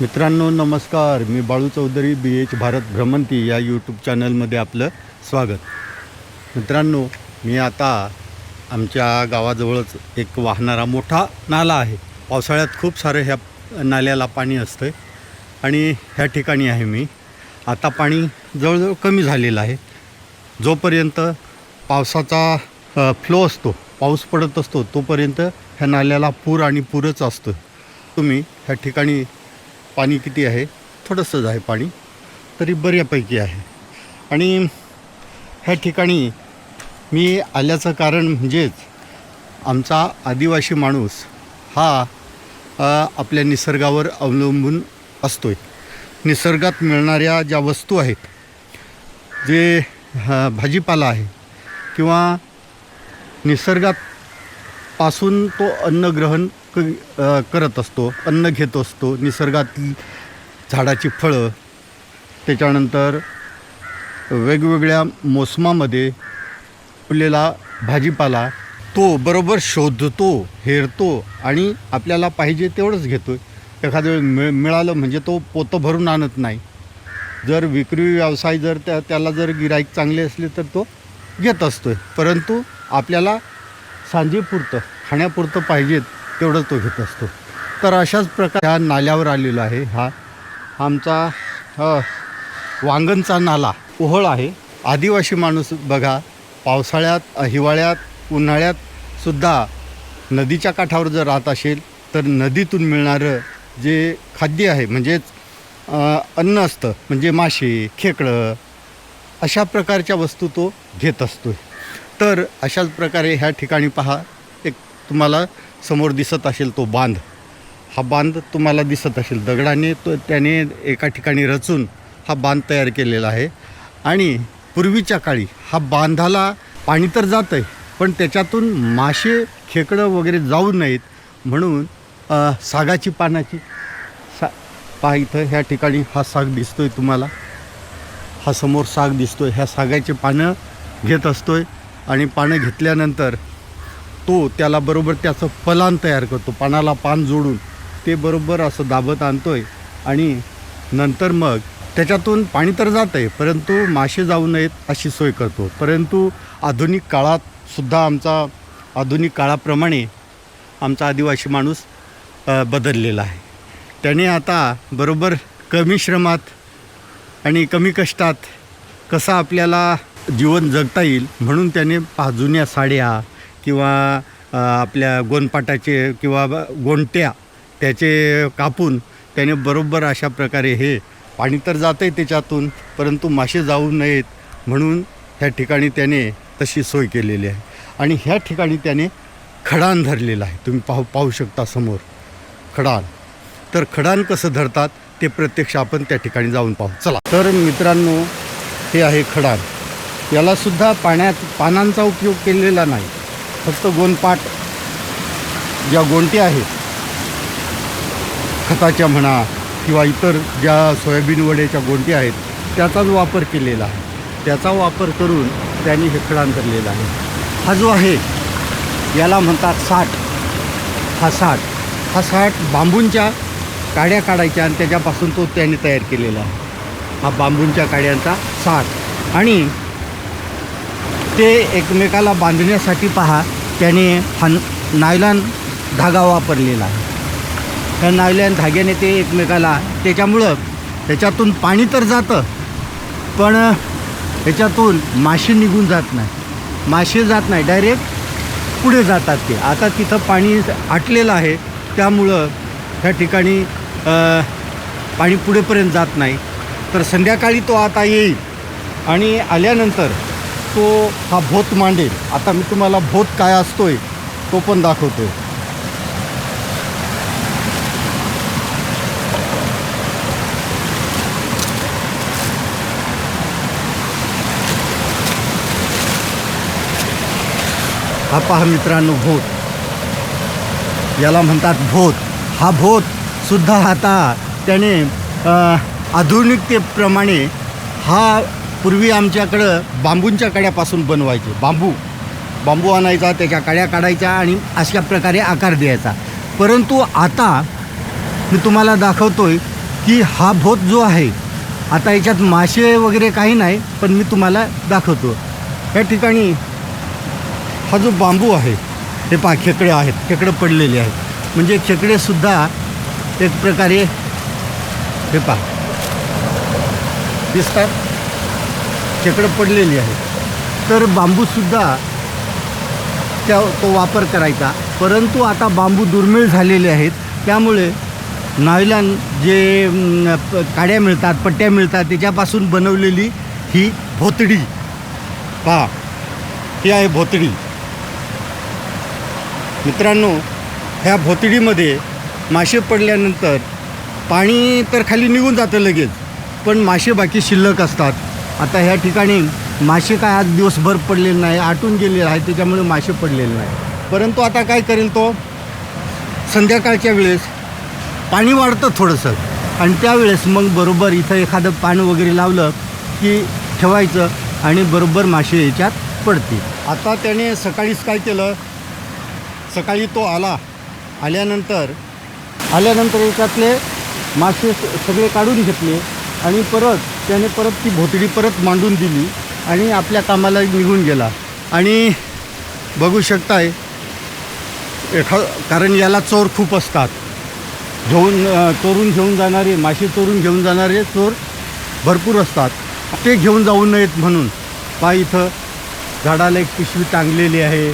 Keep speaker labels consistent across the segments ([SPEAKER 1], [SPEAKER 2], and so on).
[SPEAKER 1] मित्रांनो नमस्कार. मी बाळू चौधरी बी एच भारत भ्रमंती या यूट्यूब चॅनलमध्ये आपलं स्वागत. मित्रांनो मी आता आमच्या गावाजवळच एक वाहणारा मोठा नाला आहे. पावसाळ्यात खूप सारं ह्या नाल्याला पाणी असतं आणि ह्या ठिकाणी आहे मी. आता पाणी जवळजवळ कमी झालेलं आहे. जोपर्यंत पावसाचा फ्लो असतो पाऊस पडत असतो तोपर्यंत ह्या नाल्याला पूर आणि पूरच असतो तुम्ही ह्या ठिकाणी पाणी किती आहे? थोडंसंच आहे पाणी. तरी बऱ्यापैकी आहे. आणि ह्या ठिकाणी मी आल्याचं कारण म्हणजेच आमचा आदिवासी माणूस हा आपल्या निसर्गावर अवलंबून असतो आहे निसर्गात मिळणाऱ्या ज्या वस्तू आहेत जे भाजीपाला आहे किंवा निसर्गात पासून तो अन्न ग्रहण क करत असतो अन्न घेत असतो निसर्गातील झाडाची फळं. त्याच्यानंतर वेगवेगळ्या मोसमामध्ये फुलेला भाजीपाला तो बरोबर शोधतो हेरतो आणि आपल्याला पाहिजे तेवढंच घेतो एखाद्या वेळी मिळ मिळालं म्हणजे तो पोतं भरून आणत नाही. जर विक्री व्यवसाय जर त्या त्याला जर गिराईक चांगले असले तर तो घेत असतो परंतु आपल्याला सांजेपुरतं खाण्यापुरतं पाहिजेत तेवढं तो घेत असतो. तर अशाच प्रकारे ह्या नाल्यावर आलेलो आहे हा. आमचा वांगणचा नाला. ओहळ आहे. आदिवासी माणूस बघा पावसाळ्यात हिवाळ्यात उन्हाळ्यात सुद्धा नदीच्या काठावर जर राहत असेल तर नदीतून मिळणारं जे खाद्य आहे म्हणजेच अन्न असतं म्हणजे मासे खेकडं अशा प्रकारच्या वस्तू तो घेत असतो तर अशाच प्रकारे ह्या ठिकाणी पहा. एक तुम्हाला समोर दिसत असेल तो बांध. हा बांध तुम्हाला दिसत असेल. दगडाने तो त्याने एका ठिकाणी रचून हा बांध तयार केलेला आहे. आणि पूर्वीच्या काळी हा बांधाला पाणी तर जात आहे पण त्याच्यातून मासे खेकडं वगैरे जाऊ नयेत म्हणून सागाची पानाची सा पहा इथं ह्या ठिकाणी हा साग दिसतो आहे तुम्हाला. हा समोर साग दिसतो आहे ह्या सागाची पानं घेत असतो आहे आणि पानं घेतल्यानंतर तो त्याला बरोबर त्याचं फलान तयार करतो पानाला पान जोडून. ते बरोबर असं दाबत आणतो आहे आणि नंतर मग त्याच्यातून पाणी तर जात आहे परंतु मासे जाऊ नयेत अशी सोय करतो. परंतु आधुनिक काळात सुद्धा आमचा आधुनिक काळाप्रमाणे आमचा आदिवासी माणूस बदललेला आहे. त्याने आता बरोबर कमी श्रमात आणि कमी कष्टात कसं आपल्याला जीवन जगता येईल म्हणून त्याने पहा जुन्या साड्या किंवा आपल्या गोनपाटाचे किंवा गोंट्या त्याचे कापून त्याने बरोबर अशा प्रकारे हे पाणी तर जातं आहे त्याच्यातून परंतु मासे जाऊ नयेत म्हणून ह्या ठिकाणी त्याने तशी सोय केलेली आहे. आणि ह्या ठिकाणी त्याने खडान धरलेलं आहे. तुम्ही पाहू पाहू शकता समोर खडान तर खडान कसं धरतात ते प्रत्यक्ष आपण त्या ठिकाणी जाऊन पाहू. चला. तर मित्रांनो हे आहे खडान यालासुद्धा पाण्यात पानांचा उपयोग केलेला नाही. फक्त गोंदपाट ज्या गोंटी आहेत खताच्या म्हणा किंवा इतर ज्या सोयाबीन वड्याच्या गोंटी आहेत त्याचाच वापर केलेला आहे. त्याचा वापर करून त्यांनी हे खडान आहे. हा जो आहे याला म्हणतात साठ. हा साठ. हा साठ बांबूंच्या काड्या काढायच्या आणि त्याच्यापासून तो त्याने तयार केलेला आहे. हा बांबूंच्या काड्यांचा साठ. आणि ते एकमेकाला बांधण्यासाठी पहा त्याने हन नायलॉन धागा वापरलेला आहे. त्या नायलॉन धाग्याने ते एकमेकाला त्याच्यामुळं त्याच्यातून पाणी तर जातं पण त्याच्यातून मासे निघून जात नाही. मासे जात नाही डायरेक्ट पुढे जातात ते. आता तिथं पाणी आटलेलं आहे त्यामुळं त्या ठिकाणी पाणी पुढेपर्यंत जात नाही. तर संध्याकाळी तो आता येईल. आणि आल्यानंतर तो हा भोत मांडेल. आता मी तुम्हाला भोत काय असतोय तो पण दाखवतोय. हा पहा मित्रांनो भोत. याला म्हणतात भोत. हा भोत सुद्धा आता त्याने आधुनिकतेप्रमाणे हा पूर्वी आमच्याकडं बांबूंच्या कड्यापासून बनवायचे. बांबू. बांबू आणायचा त्याच्या कड्या काढायच्या आणि अशा प्रकारे आकार द्यायचा. परंतु आता मी तुम्हाला दाखवतोय की हा भोत जो आहे आता याच्यात मासे वगैरे काही नाही पण मी तुम्हाला दाखवतो. या ठिकाणी हा जो बांबू आहे हे पा खेकडे आहेत खेकडं पडलेले आहेत. म्हणजे खेकडेसुद्धा एक प्रकारे हे पा दिसतात. खेकडं पडलेली आहे. तर बांबूसुद्धा त्या तो वापर करायचा. परंतु आता बांबू दुर्मिळ झालेले आहेत. त्यामुळे नायलॉन जे प- काड्या मिळतात पट्ट्या मिळतात त्याच्यापासून बनवलेली ही भोतडी. पहा ही आहे भोतडी. मित्रांनो ह्या भोतडीमध्ये मासे पडल्यानंतर पाणी तर खाली निघून जातं लगेच. पण मासे बाकी शिल्लक असतात. आता ह्या ठिकाणी मासे काय आज दिवसभर पडलेले नाही आटून गेलेले आहे त्याच्यामुळे मासे पडलेले नाही. परंतु आता काय करेल तो? संध्याकाळच्या वेळेस पाणी वाढतं थोडंसं. आणि त्यावेळेस मग बरोबर इथं एखादं पान वगैरे लावलं की ठेवायचं आणि बरोबर मासे याच्यात पडतील. आता त्याने सकाळीच काय केलं? सकाळी तो आला. आल्यानंतर आल्यानंतर याच्यातले मासे स- सगळे काढून घेतले आणि परत त्याने परत ती भोतडी परत मांडून दिली आणि आपल्या कामाला निघून गेला. आणि बघू शकताय एखा कारण याला चोर खूप असतात. घेऊन चोरून घेऊन जाणारे मासे चोरून घेऊन जाणारे चोर भरपूर असतात. ते घेऊन जाऊ नयेत म्हणून. पा इथं झाडाला एक पिशवी टांगलेली आहे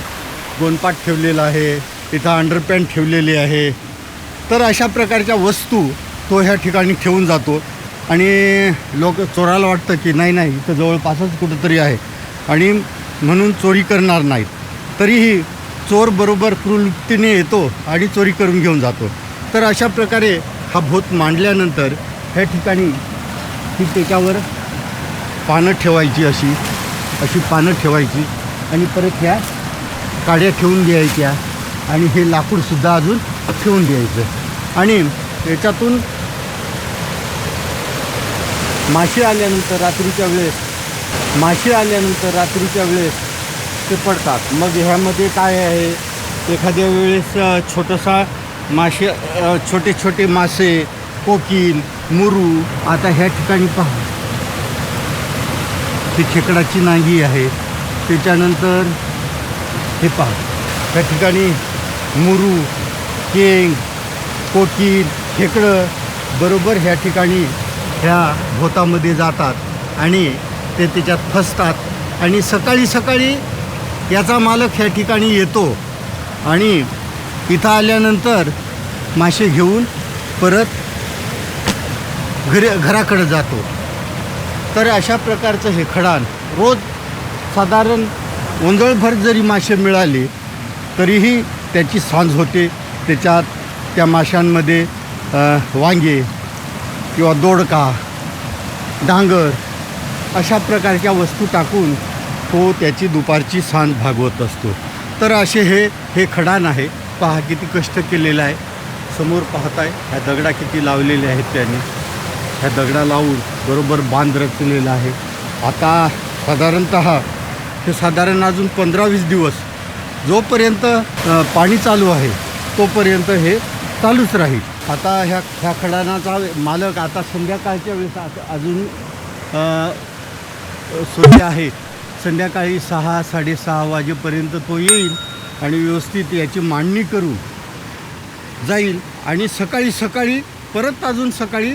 [SPEAKER 1] गोनपाट ठेवलेला आहे इथं अंडरपॅन्ट ठेवलेली आहे. तर अशा प्रकारच्या वस्तू तो ह्या ठिकाणी ठेवून जातो. आणि लोक चोराला वाटतं की नाही नाही इथं जवळपासच कुठंतरी आहे. आणि म्हणून चोरी करणार नाहीत. तरीही चोर बरोबर क्रूरवृत्तीने येतो आणि चोरी करून घेऊन जातो. तर अशा प्रकारे हा भूत मांडल्यानंतर ह्या ठिकाणी ही त्याच्यावर पानं ठेवायची अशी अशी पानं ठेवायची आणि परत ह्या काड्या ठेवून द्यायच्या आणि हे लाकूडसुद्धा अजून ठेवून द्यायचं. आणि याच्यातून मासे आल्यानंतर रात्रीच्या वेळेस मासे आल्यानंतर रात्रीच्या वेळेस ते पडतात. मग ह्यामध्ये काय आहे? एखाद्या वेळेस छोटासा मासे छोटे छोटे मासे कोकील मुरू आता ह्या ठिकाणी पहा. ती खेकडाची नांगी आहे. त्याच्यानंतर हे पहा. त्या ठिकाणी मुरू केंग कोकील खेकडं बरोबर ह्या ठिकाणी ह्या भोतामध्ये जातात आणि ते त्याच्यात फसतात. आणि सकाळी सकाळी याचा मालक ह्या ठिकाणी येतो आणि इथं आल्यानंतर मासे घेऊन परत घरी घराकडं जातो. तर अशा प्रकारचं हे खडान रोज साधारण ओंजळभर जरी मासे मिळाले तरीही त्याची सांज होते. त्याच्यात त्या माशांमध्ये वांगे किंवा दोडका डांगर अशा प्रकारच्या वस्तू टाकून तो त्याची दुपारची सांज भागवत असतो. तर असे हे हे खडान आहे. पहा किती कष्ट केलेलं आहे. समोर पाहताय ह्या दगडा किती लावलेले आहेत त्यांनी. ह्या दगडा लावून बरोबर बांध रचलेला आहे. आता साधारणत हे साधारण अजून पंधरा वीस दिवस. जोपर्यंत पाणी चालू आहे तोपर्यंत हे चालूच राहील. आता ह्या ह्या खडानाचा मालक आता संध्याकाळच्या वेळेस आता अजून सोय आहे. संध्याकाळी सहा साडेसहा वाजेपर्यंत तो येईल आणि व्यवस्थित याची मांडणी करून जाईल. आणि सकाळी सकाळी परत अजून सकाळी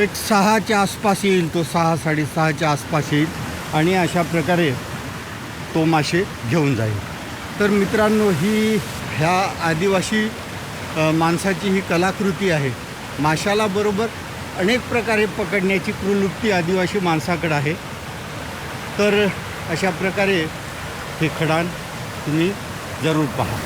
[SPEAKER 1] एक सहाच्या आसपास येईल तो सहा साडेसहाच्या आसपास येईल आणि अशा प्रकारे तो मासे घेऊन जाईल. तर मित्रांनो ही ह्या आदिवासी माणसाची ही कलाकृती आहे. माशाला बरोबर अनेक प्रकारे पकडण्याची प्रवृत्ती आदिवासी माणसाकडं आहे. तर अशा प्रकारे हे खडान तुम्ही जरूर पहा.